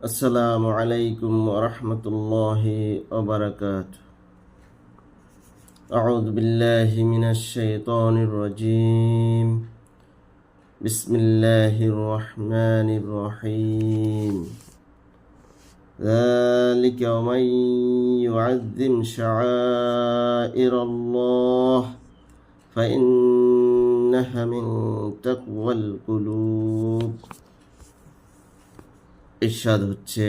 السلام عليكم ورحمة الله وبركاته. أعوذ بالله من الشيطان الرجيم. بسم الله الرحمن الرحيم. ذلك ومن يعظم شعائر الله فإنها من تقوى القلوب. ইরশাদ হচ্ছে,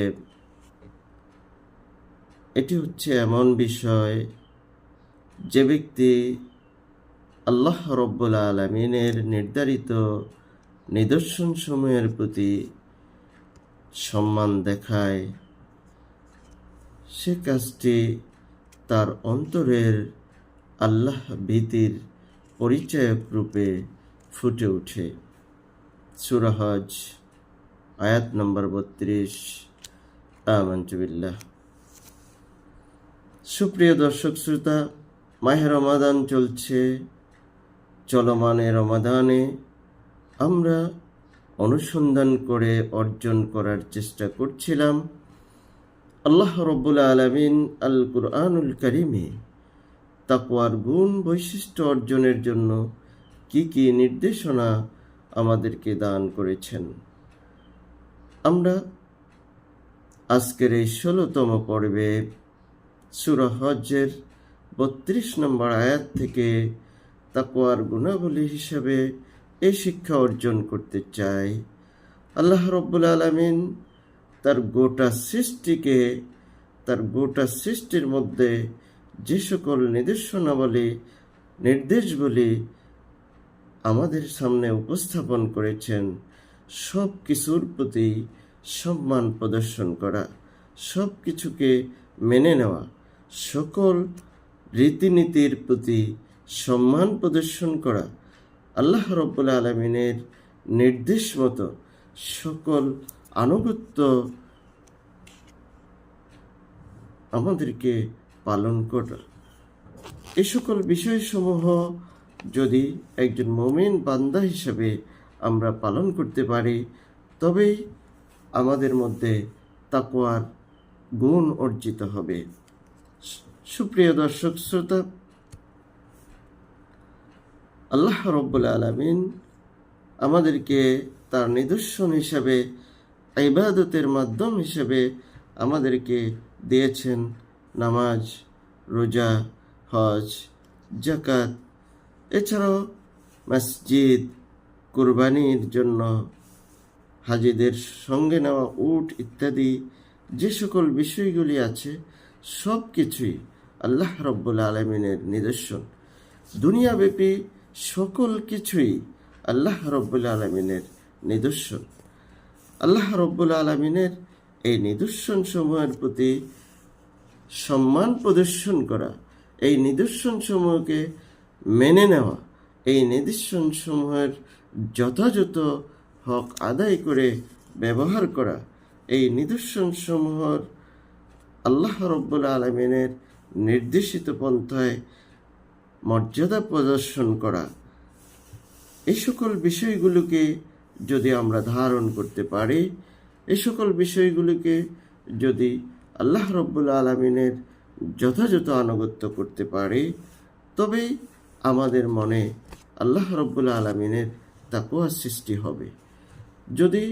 এটি হচ্ছে এমন বিষয় যে ব্যক্তি আল্লাহ রব্বুল আলমিনের নির্ধারিত নিদর্শনসমূহের প্রতি সম্মান দেখায়। সে কাজটি তার অন্তরের আল্লাহ ভীতির পরিচয়ক রূপে ফুটে ওঠে। সুরাহজ আয়াত নম্বর বত্রিশ। আমন্তুবিল্লাহ সুপ্রিয় দর্শক শ্রোতা, মাহে রমাদান চলছে। চলমানে রমাদানে আমরা অনুসন্ধান করে অর্জন করার চেষ্টা করছিলাম। আল্লাহ রব্বুল আলমিন আল কুরআনুল করিমে তাকুয়ার গুণ বৈশিষ্ট্য অর্জনের জন্য কি কি নির্দেশনা আমাদেরকে দান করেছেন। আমরা আজকের এই ষোলোতম পর্বে সুরহজের বত্রিশ নম্বর আয়াত থেকে তাকুয়ার গুণাবলী হিসাবে এই শিক্ষা অর্জন করতে চাই। আল্লাহ রব্বুল আলমিন তার গোটা সৃষ্টিকে, তার গোটা সৃষ্টির মধ্যে যে সকল নির্দেশনাবলী নির্দেশগুলি আমাদের সামনে উপস্থাপন করেছেন। সব কিছুর প্রতি সম্মান প্রদর্শন করা সব কিছুকে মেনে নেওয়া, সকল রীতিনীতির প্রতি সম্মান প্রদর্শন করা আল্লাহ রব্বুল আলমিনের নির্দেশ মতো সকল আনুগত্য আমাদেরকে পালন করা। এ সকল বিষয়সমূহ যদি একজন মমিন বান্দা হিসেবে আমরা পালন করতে পারি। তবেই আমাদের মধ্যে তাকোয়ার গুণ অর্জিত হবে। সুপ্রিয় দর্শক, শ্রোতা, আল্লাহ রব্বুল আলমিন আমাদেরকে তার নিদর্শন হিসাবে, ইবাদতের মাধ্যম হিসেবে আমাদেরকে দিয়েছেন নামাজ, রোজা, হজ জাকাত এছাড়াও মসজিদ কুরবানির জন্য হাজিদের সঙ্গে নেওয়া উট ইত্যাদি যে সকল বিষয়গুলি আছে, সব কিছুই আল্লাহ রব্বুল আলমিনের নিদর্শন। দুনিয়াব্যাপী সকল কিছুই আল্লাহ রব্বুল আলমিনের নিদর্শন। আল্লাহ রব্বুল আলমিনের এই নিদর্শন সমূহের প্রতি সম্মান প্রদর্শন করা, এই নিদর্শন সমূহকে মেনে নেওয়া, এই নিদর্শন সমূহের যথাযথ হক আদায় করে ব্যবহার করা এই নিদর্শন সমূহর আল্লাহ রব্বুল আলমিনের নির্দেশিত পন্থায় মর্যাদা প্রদর্শন করা। এই সকল বিষয়গুলোকে যদি আমরা ধারণ করতে পারি এই সকল বিষয়গুলোকে যদি আল্লাহ রব্বুল আলমিনের যথাযথ আনুগত্য করতে পারি, তবেই আমাদের মনে আল্লাহ রব্বুল আলমিনের তাকুয়া সৃষ্টি হবে। যদি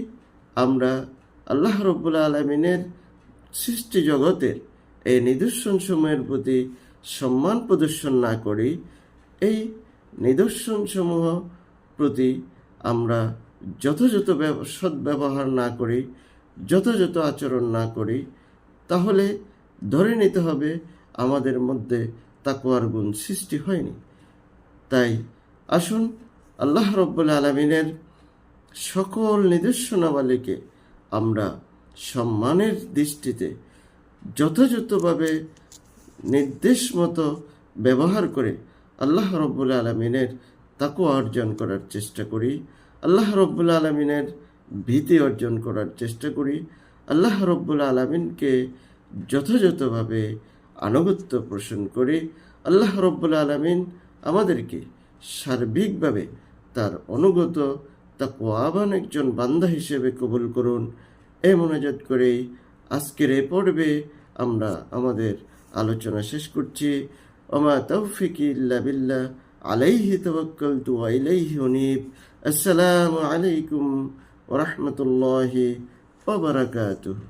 আমরা আল্লাহ রব্বুল আলমিনের সৃষ্টি জগতের এই নিদর্শন সময়ের প্রতি সম্মান প্রদর্শন না করি, এই নিদর্শন সমূহ প্রতি আমরা যথাযথ সদ্ব্যবহার না করি, যথাযথ আচরণ না করি, তাহলে ধরে নিতে হবে আমাদের মধ্যে তাকুয়ার গুণ সৃষ্টি হয়নি। তাই আসুন আল্লাহ রব্বুল আলমিনের সকল নিদর্শনাবলীকে আমরা সম্মানের দৃষ্টিতে যথাযথভাবে নির্দেশ মতো ব্যবহার করে আল্লাহ রব্বুল আলমিনের তাকু অর্জন করার চেষ্টা করি, আল্লাহ রব্বুল আলমিনের ভীতি অর্জন করার চেষ্টা করি, আল্লাহ রব্বুল আলমিনকে যথাযথভাবে আনুগত্য পোষণ করি, আল্লাহ রব্বুল আলমিন আমাদেরকে সার্বিকভাবে তার অনুগত তাকুয়াবান একজন বান্দা হিসেবে কবুল করুন। এই মোনাজাত করেই আজকের এই পর্বে আমরা আমাদের আলোচনা শেষ করছি। ওমা তৌফিক ইল্লা বিল্লাহ, আলাইহি তাওয়াক্কালতু ওয়া ইলাইহি উনীব। আসসালামু আলাইকুম ওয়া রাহমাতুল্লাহি ওয়া বারাকাতুহু।